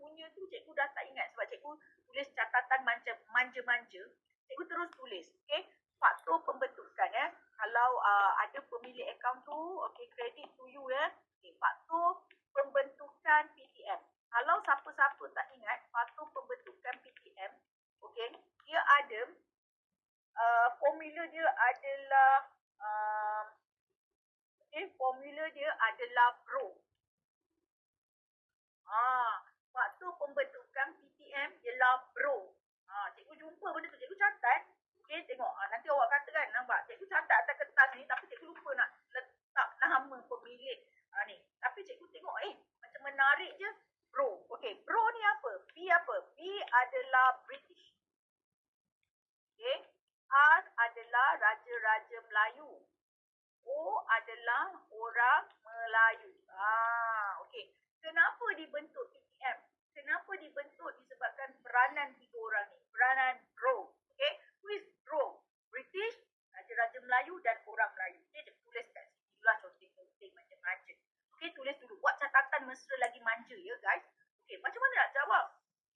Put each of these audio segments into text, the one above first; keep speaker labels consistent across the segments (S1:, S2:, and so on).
S1: punya tu cikgu dah tak ingat sebab cikgu tulis catatan manja, manja-manja. Cikgu terus tulis. Okay. Faktor pembentukan ya. Kalau uh, ada pemilik akaun tu, okay, credit to you ya. Okay, faktor pembentukan PTM. Kalau siapa-siapa tak ingat faktor pembentukan PTM, okay, dia ada uh, formula dia adalah uh, okay, formula dia adalah bro. Ah, faktor pembentukan PTM ialah bro. Jumpa benda tu, cikgu catat. Okey, tengok. Ha, nanti awak kata kan, nampak? Cikgu catat atas kertas ni tapi cikgu lupa nak letak nama pemilik. Ha, ni. Tapi cikgu tengok, eh, macam menarik je. Bro. Okey, bro ni apa? B apa? B adalah British. Okey. R adalah Raja-Raja Melayu. O adalah orang Melayu. Ah, okey. Kenapa dibentuk PTM? Kenapa dibentuk disebabkan peranan tiga orang ni? Peranan bro. Okay? Who is bro? British, Melayu dan orang Melayu. Okay, dia tulis kat sini. Itulah contoh-contoh macam manja. Okay, tulis dulu. Buat catatan mesra lagi manja ya guys. Okay, macam mana nak jawab?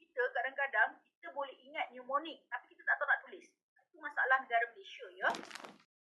S1: Kita kadang-kadang kita boleh ingat mnemonik tapi kita tak tahu nak tulis. Itu masalah negara Malaysia ya.